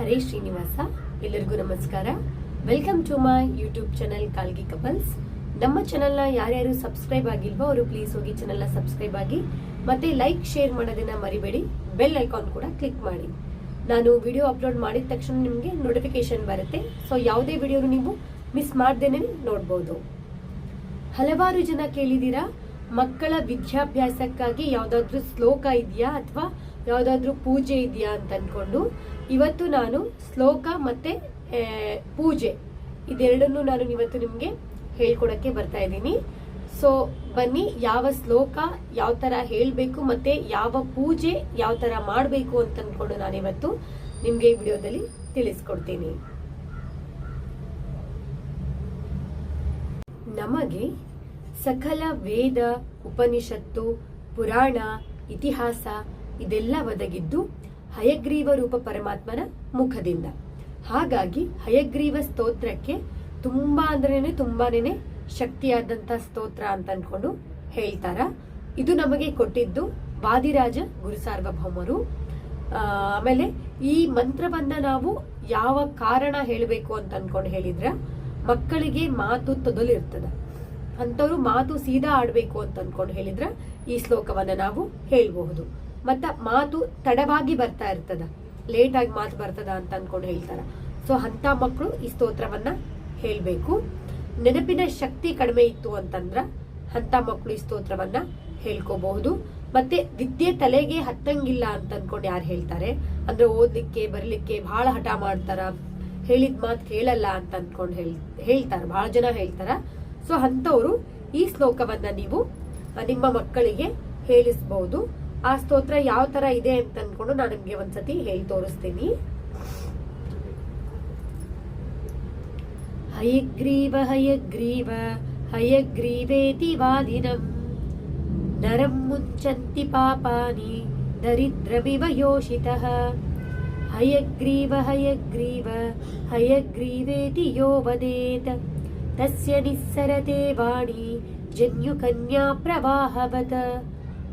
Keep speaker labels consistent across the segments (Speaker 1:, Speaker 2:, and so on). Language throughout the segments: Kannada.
Speaker 1: ಹರೇ ಶ್ರೀನಿವಾಸ, ಎಲ್ಲರಿಗೂ ನಮಸ್ಕಾರ. Welcome to my YouTube channel Kalgi couples ನಮ್ಮ ಚಾನಲ್ನ ಯಾರ್ಯಾರು ಸಬ್ಸ್ಕ್ರೈಬ್ ಆಗಿಲ್ವೋ ಅವರು ಪ್ಲೀಸ್ ಹೋಗಿ ಚಾನೆಲ್ನ ಸಬ್ಸ್ಕ್ರೈಬ್ ಆಗಿ, ಮತ್ತೆ ಲೈಕ್ ಶೇರ್ ಮಾಡೋದನ್ನ ಮರಿಬೇಡಿ. ಬೆಲ್ ಐಕಾನ್ ಕೂಡ ಕ್ಲಿಕ್ ಮಾಡಿ. ನಾನು ವಿಡಿಯೋ ಅಪ್ಲೋಡ್ ಮಾಡಿದ ತಕ್ಷಣ ನಿಮಗೆ ನೋಟಿಫಿಕೇಶನ್ ಬರುತ್ತೆ. ಸೊ ಯಾವುದೇ ವಿಡಿಯೋ ನೀವು ಮಿಸ್ ಮಾಡ್ದೇನೆ ನೋಡ್ಬೋದು. ಹಲವಾರು ಜನ ಕೇಳಿದ್ದೀರಾ, ಮಕ್ಕಳ ವಿದ್ಯಾಭ್ಯಾಸಕ್ಕಾಗಿ ಯಾವ್ದಾದ್ರು ಶ್ಲೋಕ ಇದೆಯಾ ಅಥವಾ ಯಾವ್ದಾದ್ರು ಪೂಜೆ ಇದೆಯಾ ಅಂತ ಅನ್ಕೊಂಡು? ಇವತ್ತು ನಾನು ಶ್ಲೋಕ ಮತ್ತೆ ಪೂಜೆ ಇದೆರಡನ್ನು ನಾನು ಇವತ್ತು ನಿಮಗೆ ಹೇಳ್ಕೊಡಕ್ಕೆ ಬರ್ತಾ ಇದ್ದೀನಿ. ಸೊ ಬನ್ನಿ, ಯಾವ ಶ್ಲೋಕ, ಯಾವ ತರ ಹೇಳ್ಬೇಕು ಮತ್ತೆ ಯಾವ ಪೂಜೆ ಯಾವ ತರ ಮಾಡಬೇಕು ಅಂತ ಅನ್ಕೊಂಡು ನಾನಿವತ್ತು ನಿಮ್ಗೆ ಈ ವಿಡಿಯೋದಲ್ಲಿ ತಿಳಿಸ್ಕೊಡ್ತೀನಿ. ನಮಗೆ ಸಕಲ ವೇದ, ಉಪನಿಷತ್ತು, ಪುರಾಣ, ಇತಿಹಾಸ ಇದೆಲ್ಲ ಒದಗಿದ್ದು ಹಯಗ್ರೀವ ರೂಪ ಪರಮಾತ್ಮನ ಮುಖದಿಂದ. ಹಾಗಾಗಿ ಹಯಗ್ರೀವ ಸ್ತೋತ್ರಕ್ಕೆ ತುಂಬಾ ಅಂದ್ರೇನೆ ತುಂಬಾನೇನೆ ಶಕ್ತಿಯಾದಂತ ಸ್ತೋತ್ರ ಅಂತ ಅನ್ಕೊಂಡು ಹೇಳ್ತಾರ? ಇದು ನಮಗೆ ಕೊಟ್ಟಿದ್ದು ವಾದಿರಾಜ ಗುರು ಸಾರ್ವಭೌಮರು ಆಮೇಲೆ ಈ ಮಂತ್ರವನ್ನ ನಾವು ಯಾವ ಕಾರಣ ಹೇಳಬೇಕು ಅಂತ ಅನ್ಕೊಂಡು ಹೇಳಿದ್ರ ಮಕ್ಕಳಿಗೆ ಮಾತು ತೊದಲಿರ್ತದ. ಅಂತವ್ರು ಮಾತು ಸೀದಾ ಆಡ್ಬೇಕು ಅಂತ ಅನ್ಕೊಂಡು ಹೇಳಿದ್ರ ಈ ಶ್ಲೋಕವನ್ನ ನಾವು ಹೇಳ್ಬಹುದು. ಮತ್ತ ಮಾತು ತಡವಾಗಿ ಬರ್ತಾ ಇರ್ತದ. ಲೇಟ್ ಆಗಿ ಮಾತು ಬರ್ತದ ಅಂತ ಅನ್ಕೊಂಡು ಹೇಳ್ತಾರ. ಸೊ ಅಂತ ಮಕ್ಕಳು ಈ ಸ್ತೋತ್ರವನ್ನ ಹೇಳ್ಬೇಕು. ನೆನಪಿನ ಶಕ್ತಿ ಕಡಿಮೆ ಇತ್ತು ಅಂತಂದ್ರ ಅಂತ ಮಕ್ಕಳು ಈ ಸ್ತೋತ್ರವನ್ನ ಹೇಳ್ಕೋಬಹುದು. ಮತ್ತೆ ವಿದ್ಯೆ ತಲೆಗೆ ಹತ್ತಂಗಿಲ್ಲ ಅಂತ ಅನ್ಕೊಂಡು ಯಾರು ಹೇಳ್ತಾರೆ? ಅಂದ್ರೆ ಓದ್ಲಿಕ್ಕೆ, ಬರ್ಲಿಕ್ಕೆ ಬಹಳ ಹಠ ಮಾಡ್ತಾರ. ಹೇಳಿದ ಮಾತು ಕೇಳಲ್ಲ ಅಂತ ಅನ್ಕೊಂಡು ಹೇಳ್, ಹೇಳ್ತಾರ. ಬಹಳ ಜನ ಹೇಳ್ತಾರ. ಸೊ ಅಂತವ್ರು ಈ ಶ್ಲೋಕವನ್ನ ನೀವು ನಿಮ್ಮ ಮಕ್ಕಳಿಗೆ ಹೇಳಿಸಬಹುದು. ಆ ಸ್ತೋತ್ರ ಯಾವ ತರ ಇದೆ ಅಂತ ಅನ್ಕೊಂಡು ನಾನು ನಿಮ್ಗೆ ಒಂದ್ಸತಿ ಹೇಳಿ ತೋರಿಸ್ತೀನಿ. ಹಯಗ್ರೀವ ಹಯಗ್ರೀವ, ಹಯಗ್ರೀವೇತಿ ವಾದಿನಂ, ನರಂ ಮುಚ್ಚಂತಿ ಪಾಪಾನಿ, ದರಿದ್ರಮಿವ ಯೋಷಿತಃ. ಹಯಗ್ರೀವ ಹಯಗ್ರೀವ, ಹಯಗ್ರೀವೇತಿ ಯೋ ವದೇತ್, ತಸ್ಯ ನಿಸ್ಸರತೆ ವಾಣಿ ಜನ್ಯುಕನ್ಯಾ ಪ್ರವಾಹವತ.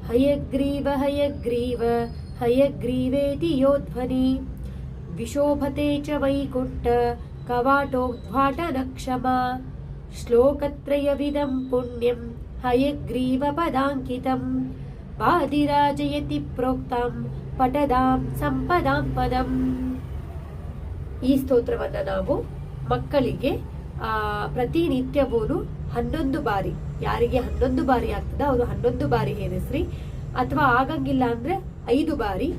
Speaker 1: ಹಯಗ್ರೀವ ಹಯಗ್ರೀವ ಹಯಗ್ರೀವೇತಿ ಯೋ ಧ್ವನಿ ವಿಶೋಭತೆ ಚ ವೈಕುಂಠ ಕವಾಟೋದ್ಘಾಟನ ಕ್ಷಮ ಶ್ಲೋಕತ್ರಯವಿದಂ ಪುಣ್ಯಂ ಹಯಗ್ರೀವ ಪದಾಂಕಿತಂ ವಾದಿರಾಜಯತಿ ಪ್ರೋಕ್ತಂ ಪಟದಾಂ ಸಂಪದಾಂ ಪದಂ ಈ ಸ್ತೋತ್ರವನ್ನ ನಾವು ಮಕ್ಕಳಿಗೆ, ಆ ಪ್ರತಿನಿತ್ಯವೂ ಹನ್ನೊಂದು ಬಾರಿ ಯಾರಿಗೆ ಹನ್ನೊಂದು ಬಾರಿ ಆಗ್ತದ, ಅವರು ಹನ್ನೊಂದು ಬಾರಿ ಹೇರಿಸ್ರಿ ಅಥವಾ ಆಗಂಗಿಲ್ಲ ಅಂದ್ರೆ ಐದು ಬಾರಿ,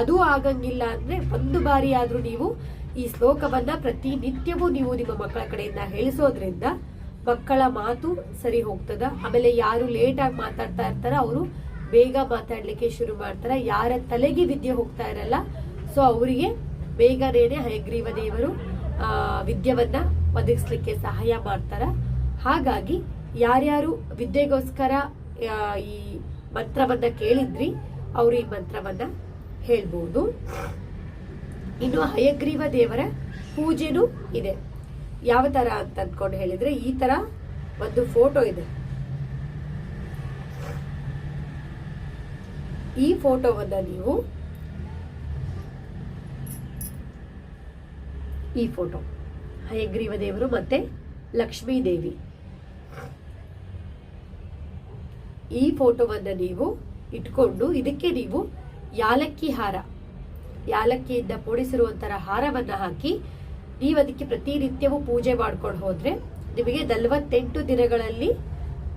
Speaker 1: ಅದು ಆಗಂಗಿಲ್ಲ ಅಂದ್ರೆ ಒಂದು ಬಾರಿ ಆದ್ರೂ ನೀವು ಈ ಶ್ಲೋಕವನ್ನ ಪ್ರತಿನಿತ್ಯವೂ ನೀವು ನಿಮ್ಮ ಮಕ್ಕಳ ಕಡೆಯಿಂದ ಹೇಳಿಸೋದ್ರಿಂದ ಮಕ್ಕಳ ಮಾತು ಸರಿ ಹೋಗ್ತದ. ಆಮೇಲೆ ಯಾರು ಲೇಟ್ ಆಗಿ ಮಾತಾಡ್ತಾ ಇರ್ತಾರ ಅವರು ಬೇಗ ಮಾತಾಡ್ಲಿಕ್ಕೆ ಶುರು ಮಾಡ್ತಾರ. ಯಾರ ತಲೆಗೆ ವಿದ್ಯೆ ಹೋಗ್ತಾ ಇರಲ್ಲ ಸೊ ಅವರಿಗೆ ಬೇಗನೇನೆ ಹಯಗ್ರೀವ ದೇವರು ವಿದ್ಯವನ್ನ ಒದಗಿಸ್ಲಿಕ್ಕೆ ಸಹಾಯ ಮಾಡ್ತಾರ. ಹಾಗಾಗಿ ಯಾರ್ಯಾರು ವಿದ್ಯೆಗೋಸ್ಕರ ಈ ಮಂತ್ರವನ್ನ ಕೇಳಿದ್ರಿ, ಅವರು ಈ ಮಂತ್ರವನ್ನ ಹೇಳ್ಬೋದು. ಇನ್ನು ಹಯಗ್ರೀವ ದೇವರ ಪೂಜೆನೂ ಇದೆ. ಯಾವ ತರ ಅಂತ ಅಂದ್ಕೊಂಡು ಹೇಳಿದ್ರೆ, ಈ ತರ ಒಂದು ಫೋಟೋ ಇದೆ. ಈ ಫೋಟೋವನ್ನ ನೀವು ಈ ಫೋಟೋ, ಹಯಗ್ರೀವ ದೇವರು ಮತ್ತೆ ಲಕ್ಷ್ಮೀ ದೇವಿ. ಈ ಫೋಟೋವನ್ನ ನೀವು ಇಟ್ಕೊಂಡು ಇದಕ್ಕೆ ನೀವು ಯಾಲಕ್ಕಿ ಹಾರ, ಯಾಲಕ್ಕಿಯಿಂದ ಪೋಡಿಸಿರುವಂತರ ಹಾರವನ್ನ ಹಾಕಿ ನೀವು ಅದಕ್ಕೆ ಪ್ರತಿನಿತ್ಯವೂ ಪೂಜೆ ಮಾಡ್ಕೊಂಡು ಹೋದರೆ ನಿಮಗೆ ನಲವತ್ತೆಂಟು ದಿನಗಳಲ್ಲಿ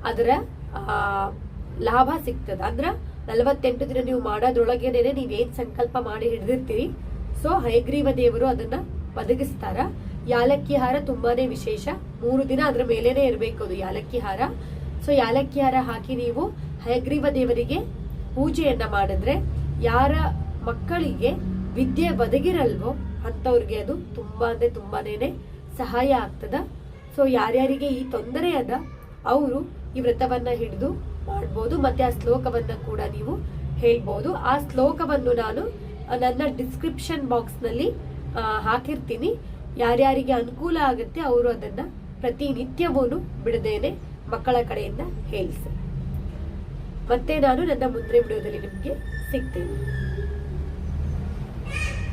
Speaker 1: ಅದರ ಲಾಭ ಸಿಗ್ತದೆ. ಅಂದ್ರೆ ನಲವತ್ತೆಂಟು ದಿನ ನೀವು ಮಾಡೋದ್ರೊಳಗೇನೆ ನೀವೇನ್ ಸಂಕಲ್ಪ ಮಾಡಿ ಹಿಡಿದಿರ್ತೀರಿ, ಸೊ ಹೈಗ್ರೀವ ದೇವರು ಅದನ್ನ ಒದಗಿಸ್ತಾರ. ಯಾಲಕ್ಕಿ ಹಾರ ತುಂಬಾನೇ ವಿಶೇಷ. ಮೂರು ದಿನ ಅದ್ರ ಮೇಲೇನೆ ಇರಬೇಕು ಅದು ಯಾಲಕ್ಕಿ ಹಾರ. ಸೊ ಯಾಲಕ್ಕಿ ಹಾರ ಹಾಕಿ ನೀವು ಹಯಗ್ರೀವ ದೇವರಿಗೆ ಪೂಜೆಯನ್ನ ಮಾಡಿದ್ರೆ ಯಾರ ಮಕ್ಕಳಿಗೆ ವಿದ್ಯೆ ಒದಗಿರಲ್ವೋ ಅಂಥವ್ರಿಗೆ ಅದು ತುಂಬಾ ಅಂದ್ರೆ ತುಂಬಾನೇನೆ ಸಹಾಯ ಆಗ್ತದ. ಸೊ ಯಾರ್ಯಾರಿಗೆ ಈ ತೊಂದರೆ ಅದ ಅವರು ಈ ವ್ರತವನ್ನ ಹಿಡಿದು ಮಾಡ್ಬೋದು. ಮತ್ತೆ ಆ ಶ್ಲೋಕವನ್ನ ಕೂಡ ನೀವು ಹೇಳ್ಬೋದು. ಆ ಶ್ಲೋಕವನ್ನು ನಾನು ನನ್ನ ಡಿಸ್ಕ್ರಿಪ್ಷನ್ ಬಾಕ್ಸ್ನಲ್ಲಿ ಹಾಕಿರ್ತೀನಿ. ಯಾರ್ಯಾರಿಗೆ ಅನುಕೂಲ ಆಗುತ್ತೆ ಅವರು ಅದನ್ನ ಪ್ರತಿನಿತ್ಯವೂ ಬಿಡದೇನೆ ಮಕ್ಕಳ ಕಡೆಯಿಂದ ಹೇಳಿಸಿ. ಮತ್ತೆ ನಾನು ನನ್ನ ಮುಂದೆ ವಿಡಿಯೋದಲ್ಲಿ ನಿಮಗೆ ಸಿಗ್ತೇನೆ.